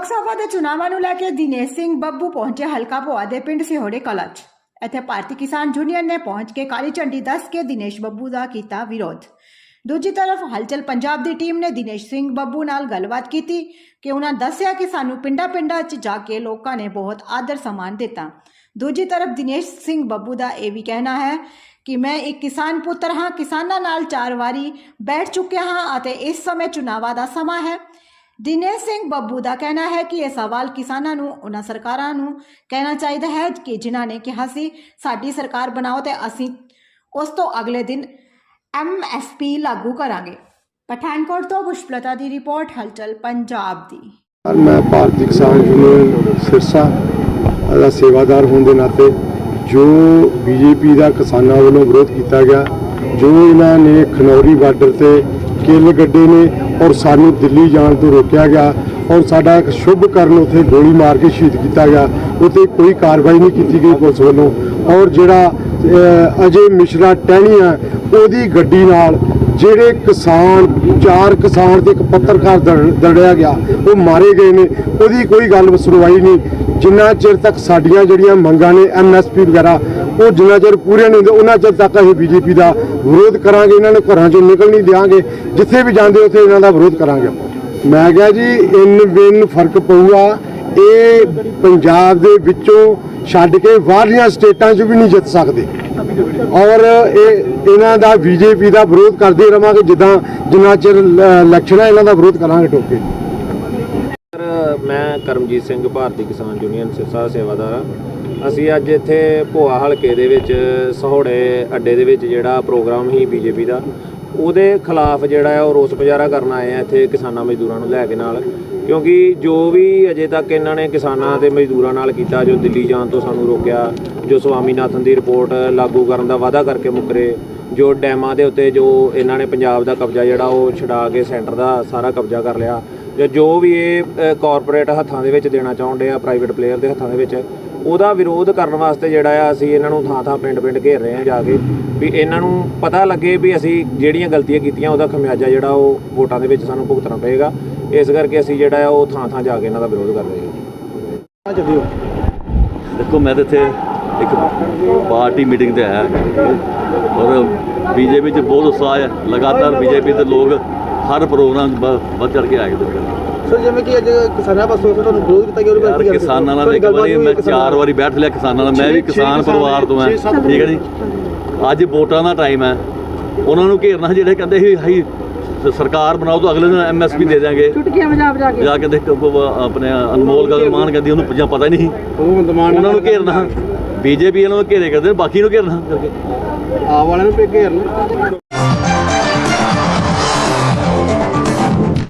ਲੋਕ ਸਭਾ ਦੇ ਚੁਣਾਵਾਂ ਨੂੰ ਲੈ ਕੇ ਦਿਨੇਸ਼ ਸਿੰਘ ਬੱਬੂ ਪਹੁੰਚੇ ਹਲਕਾ ਭੋਆ ਦੇ ਪਿੰਡ ਸਿਹੋੜੇ ਕਲਾਂ 'ਚ ਇੱਥੇ ਭਾਰਤੀ ਕਿਸਾਨ ਯੂਨੀਅਨ ਨੇ ਪਹੁੰਚ ਕੇ ਕਾਲੀ ਝੰਡੀ ਦੱਸ ਕੇ ਦਿਨੇਸ਼ ਬੱਬੂ ਦਾ ਕੀਤਾ ਵਿਰੋਧ ਦੂਜੀ ਤਰਫ ਹਲਚਲ ਪੰਜਾਬ ਦੀ ਟੀਮ ਨੇ ਦਿਨੇਸ਼ ਸਿੰਘ ਬੱਬੂ ਨਾਲ ਗੱਲਬਾਤ ਕੀਤੀ ਕਿ ਉਹਨਾਂ ਦੱਸਿਆ ਕਿ ਸਾਨੂੰ ਪਿੰਡਾਂ-ਪਿੰਡਾਂ 'ਚ ਜਾ ਕੇ ਲੋਕਾਂ ਨੇ ਬਹੁਤ ਆਦਰ ਸਨਮਾਨ ਦਿੱਤਾ ਦੂਜੀ ਤਰਫ ਦਿਨੇਸ਼ ਸਿੰਘ ਬੱਬੂ ਦਾ ਇਹ ਵੀ ਕਹਿਣਾ ਹੈ ਕਿ ਮੈਂ ਇੱਕ ਕਿਸਾਨ ਪੁੱਤਰ ਹਾਂ ਕਿਸਾਨਾਂ ਨਾਲ ਚਾਰ ਵਾਰੀ ਬੈਠ ਚੁੱਕਿਆ ਹਾਂ ਅਤੇ ਇਸ ਸਮੇਂ ਚੁਣਾਵਾਂ ਦਾ ਸਮਾਂ ਹੈ ਦਿਨੇਸ਼ ਸਿੰਘ ਬੱਬੂ ਦਾ ਕਹਿਣਾ ਹੈ ਕਿ ਇਹ ਸਵਾਲ ਕਿਸਾਨਾਂ ਨੂੰ, ਉਹਨਾਂ ਸਰਕਾਰਾਂ ਨੂੰ ਕਹਿਣਾ ਚਾਹੀਦਾ ਹੈ ਕਿ ਜਿਨ੍ਹਾਂ ਨੇ ਕਿਹਾ ਸੀ, ਸਾਡੀ ਸਰਕਾਰ ਬਣਾਓ ਤੇ ਅਸੀਂ ਉਸ ਤੋਂ ਅਗਲੇ ਦਿਨ ਐਮਐਸਪੀ ਲਾਗੂ ਕਰਾਂਗੇ। ਪਠਾਨਕੋਟ ਤੋਂ ਪੁਸ਼ਪਲਤਾ ਦੀ ਰਿਪੋਰਟ, ਹਲਚਲ ਪੰਜਾਬ ਦੀ। ਮੈਂ ਭਾਰਤੀ ਕਿਸਾਨ ਯੂਨੀਅਨ ਸਿਰਸਾ ਦਾ ਸੇਵਾਦਾਰ ਹੋਣ ਦੇ ਨਾਤੇ ਜੋ ਬੀਜੇਪੀ ਦਾ ਕਿਸਾਨਾਂ ਵੱਲੋਂ ਵਿਰੋਧ ਕੀਤਾ ਗਿਆ, ਜੋ ਇਹਨਾਂ ਨੇ ਖਨੌਰੀ ਬਾਰਡਰ ਤੇ ਕਿੱਲ ਗੱਡੇ ਨੇ ਔਰ ਸਾਨੂੰ ਦਿੱਲੀ ਜਾਣ ਤੋਂ ਰੋਕਿਆ ਗਿਆ ਔਰ ਸਾਡਾ ਇੱਕ ਸ਼ੁਭ ਕਰਨ ਉੱਥੇ ਗੋਲੀ ਮਾਰ ਕੇ ਸ਼ਹੀਦ ਕੀਤਾ ਗਿਆ। ਉੱਥੇ ਕੋਈ ਕਾਰਵਾਈ ਨਹੀਂ ਕੀਤੀ ਗਈ ਪੁਲਿਸ ਵੱਲੋਂ। ਔਰ ਜਿਹੜਾ ਅਜੇ ਮਿਸ਼ਰਾ ਟਹਿਣੀ ਆ, ਉਹਦੀ ਗੱਡੀ ਨਾਲ ਜਿਹੜੇ ਕਿਸਾਨ, ਚਾਰ ਕਿਸਾਨ ਤੇ ਇੱਕ ਪੱਤਰਕਾਰ ਦੜ- ਦੜਿਆ ਗਿਆ, ਉਹ ਮਾਰੇ ਗਏ ਨੇ। ਉਹਦੀ ਕੋਈ ਗੱਲ ਸੁਣਵਾਈ ਨਹੀਂ। ਜਿੰਨਾ ਚਿਰ ਤੱਕ ਸਾਡੀਆਂ ਜਿਹੜੀਆਂ ਮੰਗਾਂ ਨੇ ਐਮਐਸਪੀ ਵਗੈਰਾ ਉਹ ਜਿੰਨਾ ਚਿਰ ਪੂਰੇ ਨਹੀਂ ਹੁੰਦੇ, ਉਹਨਾਂ ਚਿਰ ਤੱਕ ਅਸੀਂ ਬੀਜੇਪੀ ਦਾ ਵਿਰੋਧ ਕਰਾਂਗੇ, ਇਹਨਾਂ ਨੂੰ ਘਰਾਂ ਚੋਂ ਨਿਕਲ ਨਹੀਂ ਦਿਆਂਗੇ, ਜਿੱਥੇ ਵੀ ਜਾਂਦੇ ਉੱਥੇ ਇਹਨਾਂ ਦਾ ਵਿਰੋਧ ਕਰਾਂਗੇ ਮੈਂ ਕਿਹਾ ਜੀ ਇਨ ਵਿਨ ਫ਼ਰਕ ਪਊਗਾ, ਇਹ ਪੰਜਾਬ ਦੇ ਵਿੱਚੋਂ ਛੱਡ ਕੇ ਬਾਹਰਲੀਆਂ ਸਟੇਟਾਂ 'ਚ ਵੀ ਨਹੀਂ ਜਿੱਤ ਸਕਦੇ। ਔਰ ਇਹ, ਇਹਨਾਂ ਦਾ ਬੀਜੇਪੀ ਦਾ ਵਿਰੋਧ ਕਰਦੇ ਰਵਾਂਗੇ, ਜਿੱਦਾਂ ਜਿੰਨਾ ਚਿਰ ਇਲੈਕਸ਼ਨ ਹੈ ਇਹਨਾਂ ਦਾ ਵਿਰੋਧ ਕਰਾਂਗੇ ਟੋਕੇ। ਸਰ, ਮੈਂ ਕਰਮਜੀਤ ਸਿੰਘ, ਭਾਰਤੀ ਕਿਸਾਨ ਯੂਨੀਅਨ ਸਿਰਸਾ ਸੇਵਾਦਾਰ ਹਾਂ। ਅਸੀਂ ਅੱਜ ਇੱਥੇ ਭੋਆ ਹਲਕੇ ਦੇ ਵਿੱਚ, ਸਹੋੜੇ ਅੱਡੇ ਦੇ ਵਿੱਚ ਜਿਹੜਾ ਪ੍ਰੋਗਰਾਮ ਸੀ ਬੀਜੇਪੀ ਦਾ, ਉਹਦੇ ਖਿਲਾਫ ਜਿਹੜਾ ਹੈ ਉਹ ਰੋਸ ਮੁਜ਼ਾਹਰਾ ਕਰਨ ਆਏ ਆ ਇੱਥੇ ਕਿਸਾਨਾਂ ਮਜ਼ਦੂਰਾਂ ਨੂੰ ਲੈ ਕੇ ਨਾਲ। ਕਿਉਂਕਿ ਜੋ ਵੀ ਅਜੇ ਤੱਕ ਇਹਨਾਂ ਨੇ ਕਿਸਾਨਾਂ ਤੇ ਮਜ਼ਦੂਰਾਂ ਨਾਲ ਕੀਤਾ, ਜੋ ਦਿੱਲੀ ਜਾਣ ਤੋਂ ਸਾਨੂੰ ਰੋਕਿਆ, ਜੋ ਸਵਾਮੀਨਾਥਨ ਦੀ ਰਿਪੋਰਟ ਲਾਗੂ ਕਰਨ ਦਾ ਵਾਅਦਾ ਕਰਕੇ ਮੁੱਕਰੇ, ਜੋ ਡੈਮਾਂ ਦੇ ਉੱਤੇ ਜੋ ਇਹਨਾਂ ਨੇ ਪੰਜਾਬ ਦਾ ਕਬਜ਼ਾ ਜਿਹੜਾ ਉਹ ਛਡਾ ਕੇ ਸੈਂਟਰ ਦਾ ਸਾਰਾ ਕਬਜ਼ਾ ਕਰ ਲਿਆ, ਜਾਂ ਜੋ ਵੀ ਇਹ ਕਾਰਪੋਰੇਟ ਹੱਥਾਂ ਦੇ ਵਿੱਚ ਦੇਣਾ ਚਾਹੁੰਦੇ ਆ ਪ੍ਰਾਈਵੇਟ ਪਲੇਅਰ ਦੇ ਹੱਥਾਂ ਦੇ ਵਿੱਚ ਉਹਦਾ ਵਿਰੋਧ ਕਰਨ ਵਾਸਤੇ ਜਿਹੜਾ ਆ ਅਸੀਂ ਇਹਨਾਂ ਨੂੰ ਥਾਂ ਥਾਂ ਪਿੰਡ ਪਿੰਡ ਘੇਰ ਰਹੇ ਆ ਜਾ ਕੇ ਵੀ ਇਹਨਾਂ ਨੂੰ ਪਤਾ ਲੱਗੇ ਵੀ ਅਸੀਂ ਜਿਹੜੀਆਂ ਗਲਤੀਆਂ ਕੀਤੀਆਂ ਉਹਦਾ ਖਮਿਆਜਾ ਜਿਹੜਾ ਉਹ ਵੋਟਾਂ ਦੇ ਵਿੱਚ ਸਾਨੂੰ ਭੁਗਤਣਾ ਪਏਗਾ। ਇਸ ਕਰਕੇ ਅਸੀਂ ਜਿਹੜਾ ਆ ਉਹ ਥਾਂ ਥਾਂ ਜਾ ਕੇ ਇਹਨਾਂ ਦਾ ਵਿਰੋਧ ਕਰ ਰਹੇ ਹਾਂ। ਦੇਖੋ ਮੈਂ ਤਾਂ ਇੱਥੇ ਇੱਕ ਪਾਰਟੀ ਮੀਟਿੰਗ ਤੇ ਆਇਆ। ਔਰ ਬੀਜੇਪੀ 'ਚ ਬਹੁਤ ਉਤਸ਼ਾਹ ਹੈ। ਲਗਾਤਾਰ ਬੀਜੇਪੀ ਦੇ ਲੋਕ ਹਰ ਪ੍ਰੋਗਰਾਮ 'ਚ ਵੱਧ ਚੜ ਕੇ ਆਏ ਨੇ ਸਰ ਜਿਵੇਂ ਕਿ ਅੱਜ ਕਿਸਾਨਾਂ ਪਾਸੋਂ ਤੁਹਾਨੂੰ ਵਿਰੋਧ ਕੀਤਾ ਗਿਆ ਉਹਦੇ ਬਾਰੇ ਕਿਸਾਨਾਂ ਨਾਲ ਇੱਕ ਵਾਰੀ ਮੈਂ ਚਾਰ ਵਾਰੀ ਬੈਠ ਲਿਆ ਕਿਸਾਨਾਂ ਨਾਲ। ਮੈਂ ਵੀ ਕਿਸਾਨ ਪਰਿਵਾਰ ਤੋਂ ਹਾਂ। ਠੀਕ ਹੈ ਜੀ? ਅੱਜ ਵੋਟਾਂ ਦਾ ਟਾਈਮ ਹੈ। ਉਹਨਾਂ ਨੂੰ ਘੇਰਨਾ ਜਿਹੜੇ ਕਹਿੰਦੇ ਸੀ ਹਾਈ ਸਰਕਾਰ ਬਣਾਓ ਤਾਂ ਅਗਲੇ ਦਿਨ ਐਮਐਸਪੀ ਦੇ ਦਿਆਂਗੇ। ਚੁਟਕੀਆਂ ਵਜਾ ਵਜਾ ਕੇ। ਜਾ ਕੇ ਦੇਖ ਆਪਣੇ ਅਨਮੋਲ ਗਗਨਮਾਨ ਕਹਿੰਦੀ ਉਹਨੂੰ ਪੁੱਛਿਆ ਪਤਾ ਹੀ ਨਹੀਂ। ਉਹਨਾਂ ਨੂੰ ਘੇਰਨਾ। ਬੀਜੇਪੀ ਇਹਨਾਂ ਨੂੰ ਘੇਰੇ ਕਰਦੇ ਬਾਕੀ ਨੂੰ ਘੇਰਨਾ। ਕਰਕੇ ਆਪ ਵਾਲਿਆਂ ਨੂੰ ਯਾਰ